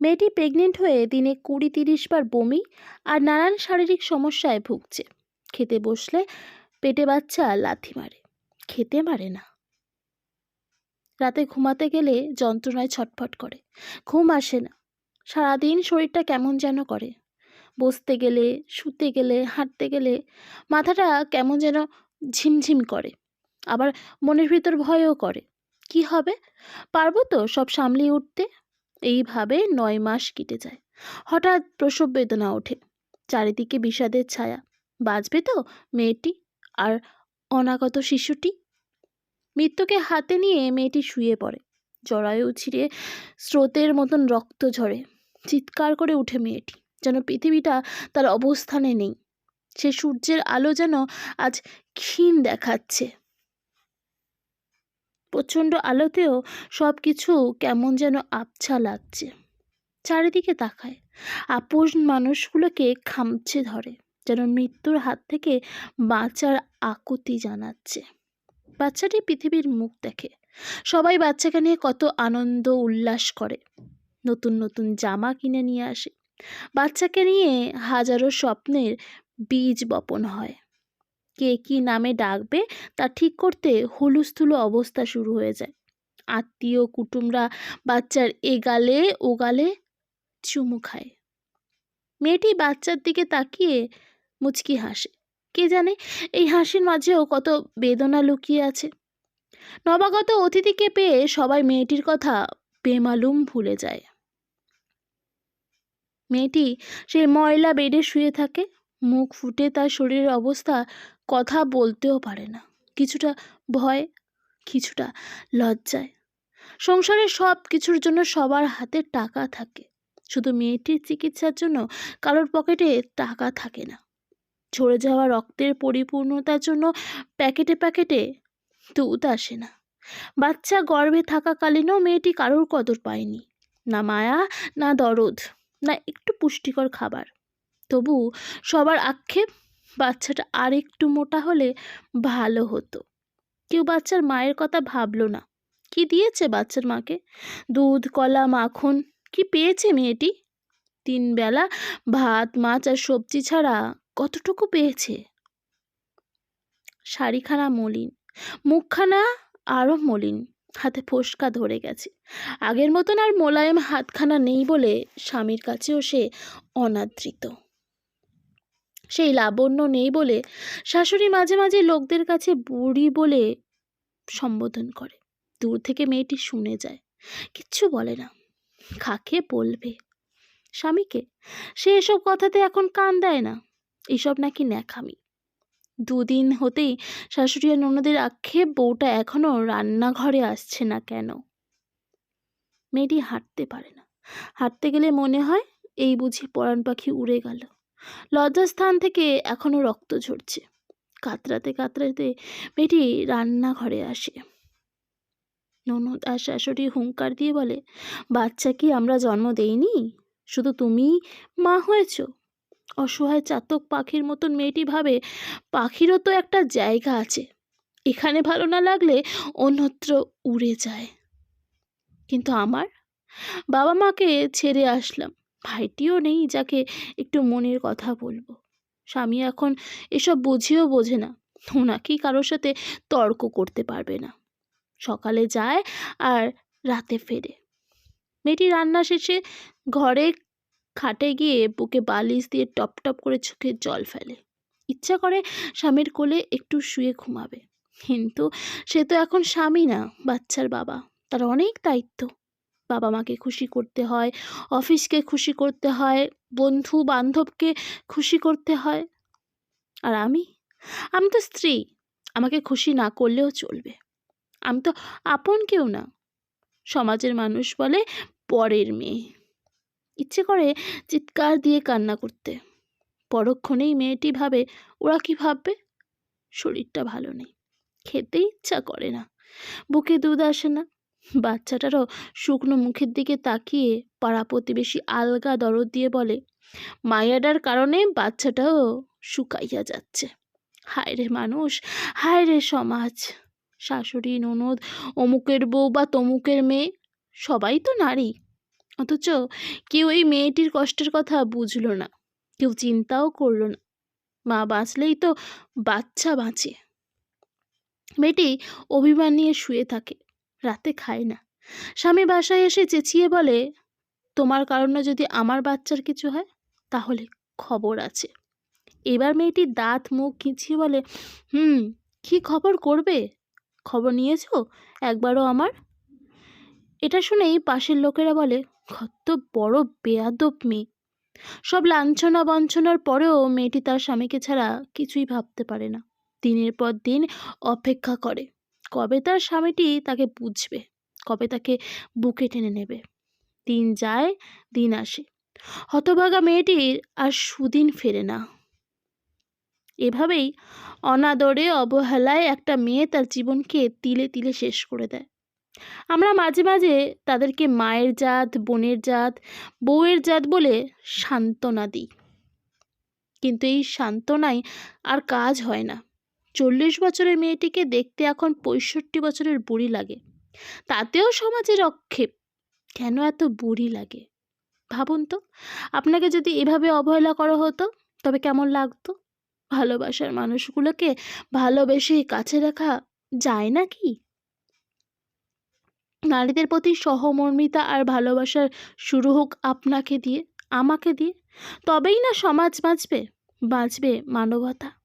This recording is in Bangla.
মেয়েটি প্রেগনেন্ট হয়ে দিনে কুড়ি তিরিশ বার বমি আর নানান শারীরিক সমস্যায় ভুগছে। খেতে বসলে পেটে বাচ্চা লাথি মারে। খেতে মারে না। রাতে ঘুমাতে গেলে যন্ত্রণায় ছটফট করে। ঘুম আসে না। সারাদিন শরীরটা কেমন যেন করে। বসতে গেলে, শুতে গেলে, হাঁটতে গেলে মাথাটা কেমন যেন ঝিমঝিম করে। আবার মনের ভিতর ভয়ও করে। কি হবে? পারব তো সব সামলিয়ে উঠতে? এইভাবে নয় মাস কেটে যায়। হঠাৎ প্রসব বেদনা ওঠে, চারিদিকে বিষাদের ছায়া। বাঁচবে তো মেয়েটি আর অনাগত শিশুটি? মৃত্যুকে হাতে নিয়ে মেয়েটি শুয়ে পড়ে, জরায়ু ছিঁড়ে স্রোতের মতন রক্ত ঝরে। চিৎকার করে উঠে মেয়েটি, যেন পৃথিবীটা তার অবস্থানে নেই। সে সূর্যের আলো যেন আজ ক্ষীণ দেখাচ্ছে। প্রচণ্ড আলোতেও সব কিছু কেমন যেন আবছা লাগছে। চারিদিকে তাকায়। আপোষ মানুষগুলোকে খামছে ধরে, যেন মৃত্যুর হাত থেকে বাঁচার আকুতি জানাচ্ছে। বাচ্চাটি পৃথিবীর মুখ দেখে। সবাই বাচ্চাকে নিয়ে কত আনন্দ উল্লাস করে। নতুন নতুন জামা কিনে নিয়ে আসে। বাচ্চাকে নিয়ে হাজারো স্বপ্নের বীজ বপন হয়। কে কি নামে ডাকবে, তা ঠিক করতে হুলুস্থুলু অবস্থা শুরু হয়ে যায়। আত্মীয়, কুটুমরা বাচ্চার এ গালে, ও গালে চুমু খায়। মেয়েটি বাচ্চার দিকে তাকিয়ে মুচকি হাসে। কে জানে এই হাসির মাঝেও কত বেদনা লুকিয়ে আছে। নবাগত অতিথিকে পেয়ে সবাই মেয়েটির কথা বেমালুম ভুলে যায়। মেয়েটি সেই ময়লা বেডে শুয়ে থাকে। মুখ ফুটে তার শরীরের অবস্থা কথা বলতেও পারে না। কিছুটা ভয়, কিছুটা লজ্জায়। সংসারে সব কিছুর জন্য সবার হাতে টাকা থাকে। শুধু মেয়েটির চিকিৎসার জন্য কারোর পকেটে টাকা থাকে না। ঝরে যাওয়া রক্তের পরিপূর্ণতার জন্য প্যাকেটে প্যাকেটে দুধ আসে না। বাচ্চা গর্ভে থাকাকালীনও মেয়েটি কারোর কদর পায়নি। না মায়া, না দরদ, না একটু পুষ্টিকর খাবার। তবু সবার আক্ষেপ বাচ্চাটা আর একটু মোটা হলে ভালো হতো। কেউ বাচ্চার মায়ের কথা ভাবলো না। কি দিয়েছে বাচ্চার মাকে? দুধ, কলা, মাখন, কি পেয়েছে মেয়েটি? তিন বেলা ভাত, মাছ আর সবজি ছাড়া কতটুকু পেয়েছে? শাড়িখানা মলিন, মুখখানা আরও মলিন, হাতে ফোসকা ধরে গেছে। আগের মতন আর মোলায়েম হাতখানা নেই বলে স্বামীর কাছেও সে অনাদৃত। সেই লাবণ্য নেই বলে শাশুড়ি মাঝে মাঝে লোকদের কাছে বুড়ি বলে সম্বোধন করে। দূর থেকে মেয়েটি শুনে যায়, কিচ্ছু বলে না খাকে বলবে, স্বামীকে? সে এসব কথাতে এখন কান দেয় না, এসব নাকি ন্যাকামি। দুদিন হতেই শাশুড়ি আর ননদের আক্ষেপ বউটা এখনও রান্নাঘরে আসছে না কেন? মেয়েটি হাঁটতে পারে না, হাঁটতে গেলে মনে হয় এই বুঝি পরাণ পাখি উড়ে গেল। লজ্জাস্থান থেকে এখনও রক্ত ঝরছে। কাতরাতে কাতরাতে মেয়েটি রান্নাঘরে আসে। ননদ আর শাশুড়ি হুঙ্কার দিয়ে বলে, বাচ্চা কি আমরা জন্ম দেইনি? শুধু তুমি মা হয়েছ? অসহায় চাতক পাখির মতন মেয়েটি ভাবে, পাখিরও তো একটা জায়গা আছে। এখানে ভালো না লাগলে অন্যত্র উড়ে যায়। কিন্তু আমার বাবা মাকে ছেড়ে আসলাম। ভাইটিও নেই যাকে একটু মনের কথা বলব। স্বামী এখন এসব বুঝেও বোঝে না। ওনাকেই কারোর সাথে তর্ক করতে পারবে না। সকালে যায় আর রাতে ফেরে। মেয়েটি রান্না শেষে ঘরে খাটে গিয়ে বুকে বালিশ দিয়ে টপ টপ করে চোখে জল ফেলে। ইচ্ছা করে স্বামীর কোলে একটু শুয়ে ঘুমাবে। কিন্তু সে তো এখন স্বামী না, বাচ্চার বাবা। তার অনেক দায়িত্ব। বাবা মাকে খুশি করতে হয়, অফিসকে খুশি করতে হয় বন্ধু বান্ধবকে খুশি করতে হয়। আর আমি? আমি তো স্ত্রী, আমাকে খুশি না করলেও চলবে। আমি তো আপন কেউ না, সমাজের মানুষ বলে পরের মেয়ে। ইচ্ছে করে চিৎকার দিয়ে কান্না করতে, পরক্ষণেই মেয়েটি ভাবে, ওরা কি ভাববে? শরীরটা ভালো নেই, খেতে ইচ্ছা করে না, বুকে দুধ আসে না। বাচ্চাটারও শুকনো মুখের দিকে তাকিয়ে পাড়া প্রতিবেশী আলগা দরদ দিয়ে বলে, মায়াডার কারণে বাচ্চাটাও শুকাইয়া যাচ্ছে। হায় রে মানুষ হায় রে সমাজ। শাশুড়ি, ননদ, অমুকের বউ বা তমুকের মেয়ে, সবাই তো নারী। অথচ কেউ এই মেয়েটির কষ্টের কথা বুঝলো না, কেউ চিন্তাও করল না। মা বাঁচলেই তো বাচ্চা বাঁচে। মেয়েটি অভিমান নিয়ে শুয়ে থাকে। রাতে খায় না। স্বামী বাসায় এসে চেঁচিয়ে বলে, তোমার কারণে যদি আমার বাচ্চার কিছু হয়, তাহলে খবর আছে। এবার মেয়েটি দাঁত, মুখ খিঁচিয়ে বলে, হুম, কি খবর করবে? খবর নিয়েছো? একবারও আমার? এটা শুনেই পাশের লোকেরা বলে, কত বড় বেয়াদব মেয়ে। সব লাঞ্ছনা বঞ্চনার পরেও মেয়েটি তার স্বামীকে ছাড়া কিছুই ভাবতে পারে না। দিনের পর দিন অপেক্ষা করে। কবে তার স্বামীটি তাকে বুঝবে? কবে তাকে বুকে টেনে নেবে? দিন যায়, দিন আসে। হতভাগা মেয়েটির আর সুদিন ফেরে না। এভাবেই অনাদরে অবহেলায় একটা মেয়ে তার জীবনকে তিলে তিলে শেষ করে দেয়। আমরা মাঝে মাঝে তাদেরকে মায়ের জাত, বোনের জাত, বউয়ের জাত বলে সান্ত্বনা দিই। কিন্তু এই সান্ত্বনায় আর কাজ হয় না। চল্লিশ বছরের মেয়েটিকে দেখতে এখন পঁয়ষট্টি বছরের বুড়ি লাগে। তাতেও সমাজের অক্ষেপ। কেন এত বুড়ি লাগে? ভাবুন তো, আপনাকে যদি এভাবে অবহেলা করা হতো, তবে কেমন লাগতো? ভালোবাসার মানুষগুলোকে ভালোবেসে কাছে রাখা যায় না কি নারীদের প্রতি সহমর্মিতা আর ভালোবাসার শুরু হোক আপনাকে দিয়ে, আমাকে দিয়ে, তবেই না সমাজ বাঁচবে বাঁচবে মানবতা।